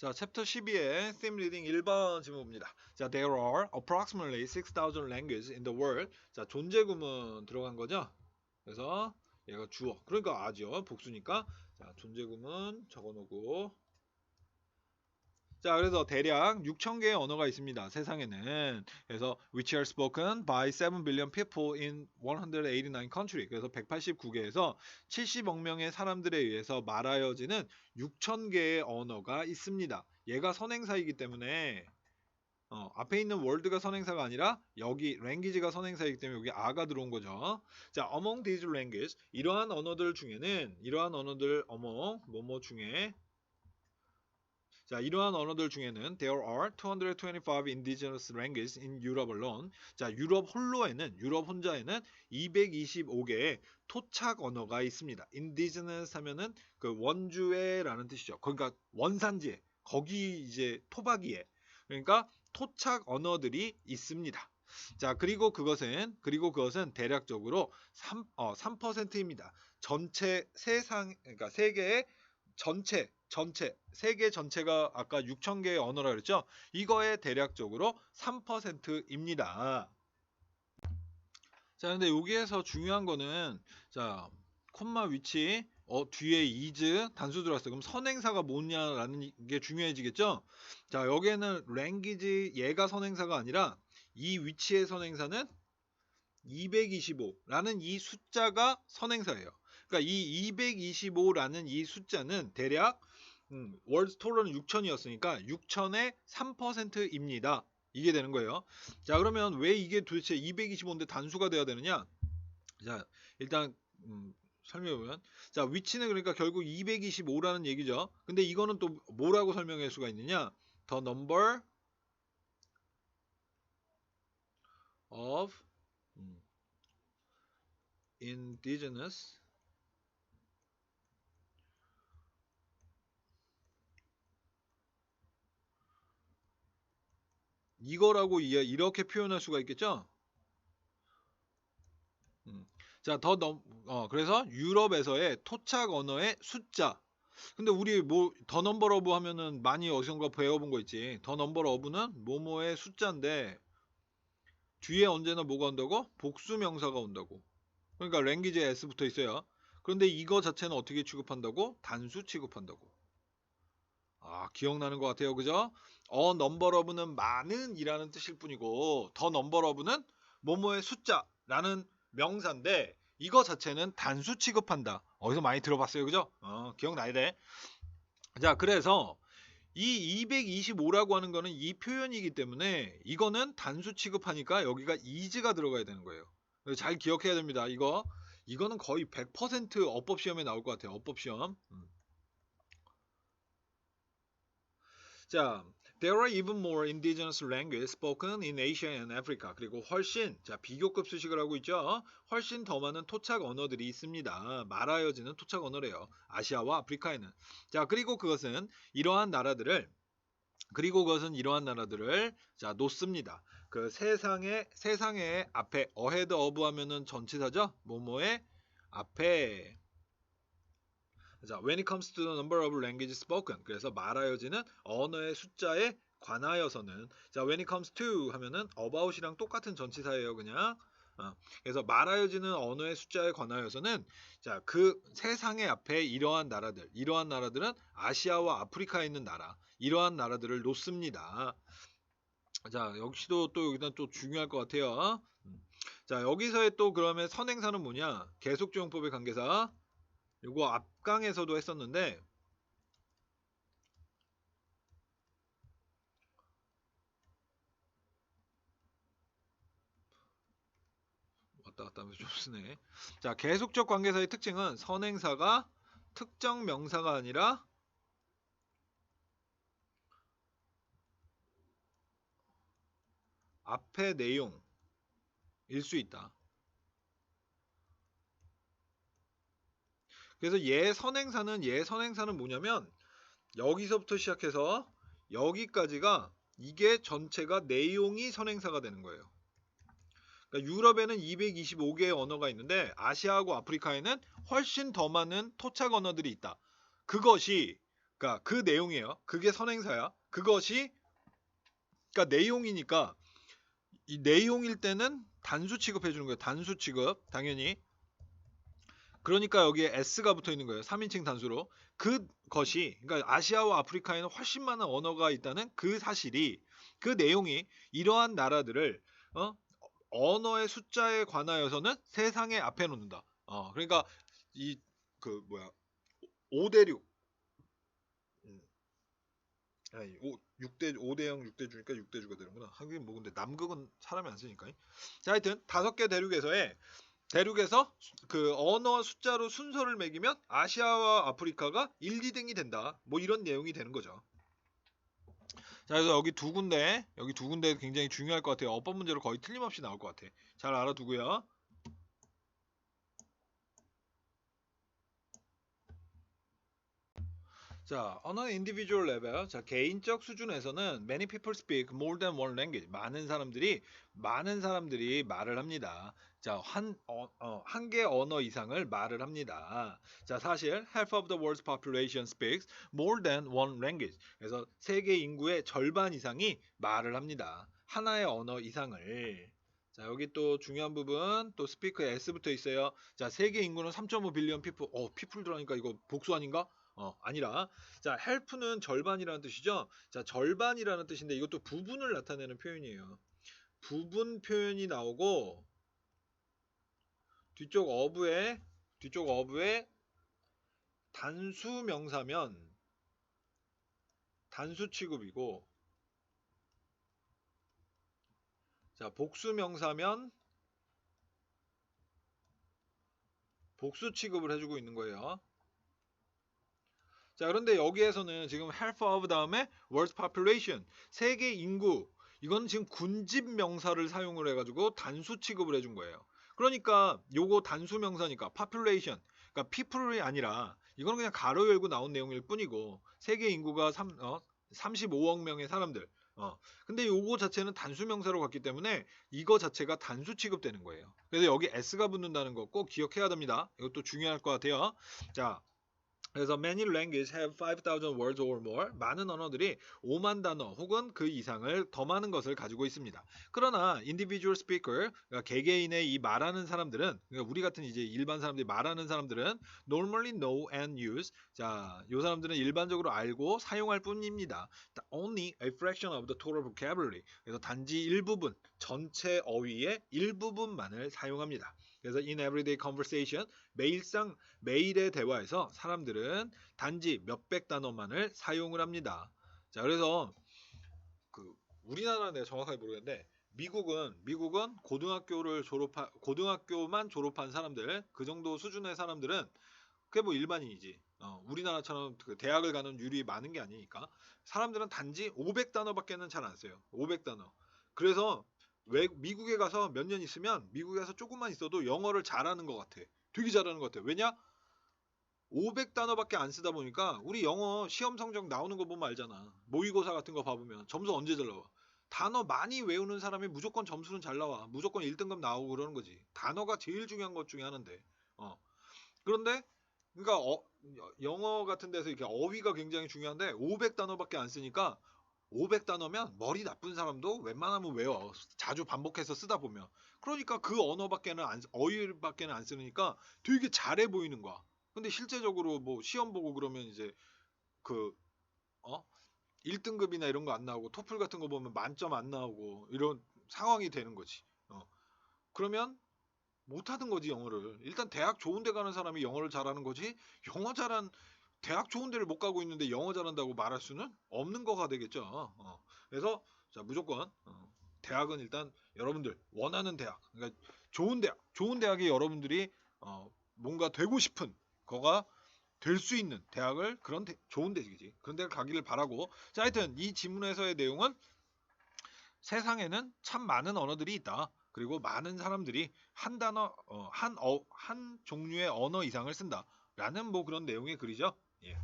자, 챕터 12의 theme reading 1번 질문입니다. 자, there are approximately 6,000 languages in the world. 자, 존재 구문 들어간 거죠? 그래서 얘가 주어. 그러니까 아죠. 복수니까. 자, 존재 구문 적어 놓고 자, 그래서 대략 6,000개의 언어가 있습니다. 세상에는. 그래서 which are spoken by 7 billion people in 189 country. 그래서 189개에서 70억 명의 사람들에 의해서 말하여지는 6,000개의 언어가 있습니다. 얘가 선행사이기 때문에 어, 앞에 있는 월드가 선행사가 아니라 여기 language가 선행사이기 때문에 여기 아가 들어온 거죠. 자, among these languages 이러한 언어들 중에는 이러한 언어들 among 뭐뭐 중에 자, 이러한 언어들 중에는 there are 225 indigenous languages in Europe alone. 자, 유럽 홀로에는 유럽 혼자에는 225개의 토착 언어가 있습니다. indigenous 하면은 그 원주에라는 뜻이죠. 그러니까 원산지에 거기 이제 토박이에 그러니까 토착 언어들이 있습니다. 자, 그리고 그것은 그리고 그것은 대략적으로 3 어, 3%입니다. 전체 세상 그러니까 세계의 전체 전체 세계 전체가 아까 6천 개의 언어라 그랬죠? 이거의 대략적으로 3%입니다. 자, 근데 여기에서 중요한 거는 자, 콤마 위치 어 뒤에 is 단수 들어왔어요. 그럼 선행사가 뭐냐라는 게 중요해지겠죠? 자, 여기에는 language 얘가 선행사가 아니라 이 위치의 선행사는 225라는 이 숫자가 선행사예요. 그러니까 이 225라는 이 숫자는 대략 음, 토론은 6천이었으니까 6천의 3%입니다. 이게 되는 거예요. 자 그러면 왜 이게 도대체 225인데 단수가 돼야 되느냐? 자 일단 음, 설명해 보면 자 위치는 그러니까 결국 225라는 얘기죠. 근데 이거는 또 뭐라고 설명할 수가 있느냐? The number of 음, indigenous 이거라고 이- 이렇게 표현할 수가 있겠죠? 음. 자, 더 넘, 어, 그래서 유럽에서의 토착 언어의 숫자. 근데 우리 뭐, 더 넘버 러브 하면은 많이 어디선가 배워본 거 있지. 더 넘버 러브는 뭐뭐의 숫자인데, 뒤에 언제나 뭐가 온다고? 복수 명사가 온다고. 그러니까 랭귀지에 s 붙어 있어요. 그런데 이거 자체는 어떻게 취급한다고? 단수 취급한다고. 아, 기억나는 것 같아요. 그죠? 어 넘버 러브는 많은 이라는 뜻일 뿐이고 더 넘버 러브는 뭐뭐의 숫자라는 명사인데 이거 자체는 단수 취급한다. 어디서 많이 들어봤어요. 그죠? 어, 기억나야 돼. 자, 그래서 이 225라고 하는 거는 이 표현이기 때문에 이거는 단수 취급하니까 여기가 is가 들어가야 되는 거예요. 잘 기억해야 됩니다. 이거 이거는 거의 100% 어법 시험에 나올 것 같아요. 어법 시험. 음. 자, there are even more indigenous languages spoken in Asia and Africa. 그리고 훨씬 자 비교급 수식을 하고 있죠. 훨씬 더 많은 토착 언어들이 있습니다. 말하여지는 토착 언어래요. 아시아와 아프리카에는. 자, 그리고 그것은 이러한 나라들을 그리고 그것은 이러한 나라들을 자 놓습니다. 그 세상의 세상의 앞에 ahead of 하면은 전치사죠. 뭐뭐의 앞에 자, when it comes to the number of languages spoken. 그래서 말하여지는 언어의 숫자에 관하여서는 자, when it comes to 하면은 about이랑 똑같은 전치사예요, 그냥. 어, 그래서 말하여지는 언어의 숫자에 관하여서는 자, 그 세상의 앞에 이러한 나라들, 이러한 나라들은 아시아와 아프리카에 있는 나라, 이러한 나라들을 놓습니다. 자, 역시도 또 여기다 또 중요할 것 같아요. 음. 자, 여기서의 또 그러면 선행사는 뭐냐? 계속조용법의 관계사. 요거 앞강에서도 했었는데 왔다 갔다 하면서 좀 쓰네. 자, 계속적 관계사의 특징은 선행사가 특정 명사가 아니라 앞의 내용일 수 있다. 그래서 얘 선행사는 얘 선행사는 뭐냐면 여기서부터 시작해서 여기까지가 이게 전체가 내용이 선행사가 되는 거예요. 그러니까 유럽에는 225개의 언어가 있는데 아시아하고 아프리카에는 훨씬 더 많은 토착 언어들이 있다. 그것이 그러니까 그 내용이에요. 그게 선행사야. 그것이 그러니까 내용이니까 이 내용일 때는 단수 취급해 주는 거예요. 단수 취급. 당연히. 그러니까 여기에 s가 붙어 있는 거예요. 3인칭 단수로. 그것이 그러니까 아시아와 아프리카에는 훨씬 많은 언어가 있다는 그 사실이 그 내용이 이러한 나라들을 어? 언어의 숫자에 관하여서는 세상에 앞에 놓는다. 어, 그러니까 이 그 뭐야 5대6 음. 아니 5, 6대 5대 0 6대 주니까 6대 주가 되는구나. 하긴 뭐 근데 남극은 사람이 안 쓰니까. 자, 하여튼 다섯 개 대륙에서의 대륙에서 수- 그 언어 숫자로 순서를 매기면 아시아와 아프리카가 1, 2등이 된다. 뭐 이런 내용이 되는 거죠. 자, 그래서 여기 두 군데, 여기 두 군데 굉장히 중요할 것 같아요. 어법 문제로 거의 틀림없이 나올 것 같아. 잘 알아두고요. 자, on an individual level, 자 개인적 수준에서는 many people speak more than one language. 많은 사람들이 많은 사람들이 말을 합니다. 자, 한 어, 어, 한 개 언어 이상을 말을 합니다. 자, 사실 half of the world's population speaks more than one language. 그래서 세계 인구의 절반 이상이 말을 합니다. 하나의 언어 이상을. 자, 여기 또 중요한 부분 또 스피커에 S 붙어 있어요. 자, 세계 인구는 3.5 빌리언 피플. 어, 피플 들어가니까 이거 복수 아닌가? 어, 아니라 자, help는 절반이라는 뜻이죠. 자, 절반이라는 뜻인데 이것도 부분을 나타내는 표현이에요. 부분 표현이 나오고 뒤쪽 어부에 뒤쪽 어부에 단수 명사면 단수 취급이고 자, 복수 명사면 복수 취급을 해주고 있는 거예요. 자, 그런데 여기에서는 지금 half of 다음에 world population 세계 인구 이건 지금 군집 명사를 사용을 해가지고 단수 취급을 해준 거예요. 그러니까 요거 단수 명사니까 population 그러니까 people이 아니라 이거는 그냥 가로 열고 나온 내용일 뿐이고 세계 인구가 3, 어, 35억 명의 사람들 어. 근데 요거 자체는 단수 명사로 갔기 때문에 이거 자체가 단수 취급되는 거예요. 그래서 여기 s가 붙는다는 거 꼭 기억해야 됩니다. 이것도 중요할 것 같아요. 자, 그래서 many languages have 5,000 words or more. 많은 언어들이 5만 단어 혹은 그 이상을 더 많은 것을 가지고 있습니다. 그러나 individual speaker, 그러니까 개개인의 이 말하는 사람들은, 그러니까 우리 같은 이제 일반 사람들이 말하는 사람들은 normally know and use. 자, 요 사람들은 일반적으로 알고 사용할 뿐입니다. Only a fraction of the total vocabulary. 그래서 단지 일부분, 전체 어휘의 일부분만을 사용합니다. 그래서 in everyday conversation, 매일상 매일의 대화에서 사람들은 단지 몇백 단어만을 사용을 합니다. 자, 그래서 그 우리나라는 내가 정확하게 모르겠는데 미국은 미국은 고등학교를 졸업한 고등학교만 졸업한 사람들 그 정도 수준의 사람들은 그게 뭐 일반인이지. 어, 우리나라처럼 그 대학을 가는 율이 많은 게 아니니까 사람들은 단지 500단어밖에는 잘 안 써요. 500단어. 그래서 왜 미국에 가서 몇 년 있으면 미국에서 조금만 있어도 영어를 잘하는 것 같아. 되게 잘하는 것 같아. 왜냐? 500단어밖에 안 쓰다 보니까 우리 영어 시험 성적 나오는 거 보면 알잖아. 모의고사 같은 거 봐보면 점수 언제 잘 나와. 단어 많이 외우는 사람이 무조건 점수는 잘 나와. 무조건 1등급 나오고 그러는 거지. 단어가 제일 중요한 것 중에 하나인데. 어. 그런데 그러니까 어, 영어 같은 데서 이렇게 어휘가 굉장히 중요한데 500단어밖에 안 쓰니까 500단어면 머리 나쁜 사람도 웬만하면 외워. 자주 반복해서 쓰다 보면. 그러니까 그 언어밖에는 안, 어휘밖에는 안 쓰니까 되게 잘해 보이는 거야. 근데 실제적으로 뭐 시험 보고 그러면 이제 그, 어? 1등급이나 이런 거 안 나오고 토플 같은 거 보면 만점 안 나오고 이런 상황이 되는 거지. 어. 그러면 못하는 거지 영어를. 일단 대학 좋은 데 가는 사람이 영어를 잘하는 거지. 영어 잘한 대학 좋은 데를 못 가고 있는데 영어 잘한다고 말할 수는 없는 거가 되겠죠. 어. 그래서 자 무조건 어, 대학은 일단 여러분들 원하는 대학, 그러니까 좋은 대학, 좋은 대학이 여러분들이 어, 뭔가 되고 싶은 거가 될 수 있는 대학을 그런 대, 좋은 대학이지. 그런 데를 가기를 바라고. 자, 하여튼 이 지문에서의 내용은 세상에는 참 많은 언어들이 있다. 그리고 많은 사람들이 한 단어, 어, 한, 어, 한 종류의 언어 이상을 쓴다. 라는 뭐 그런 내용의 글이죠. 예.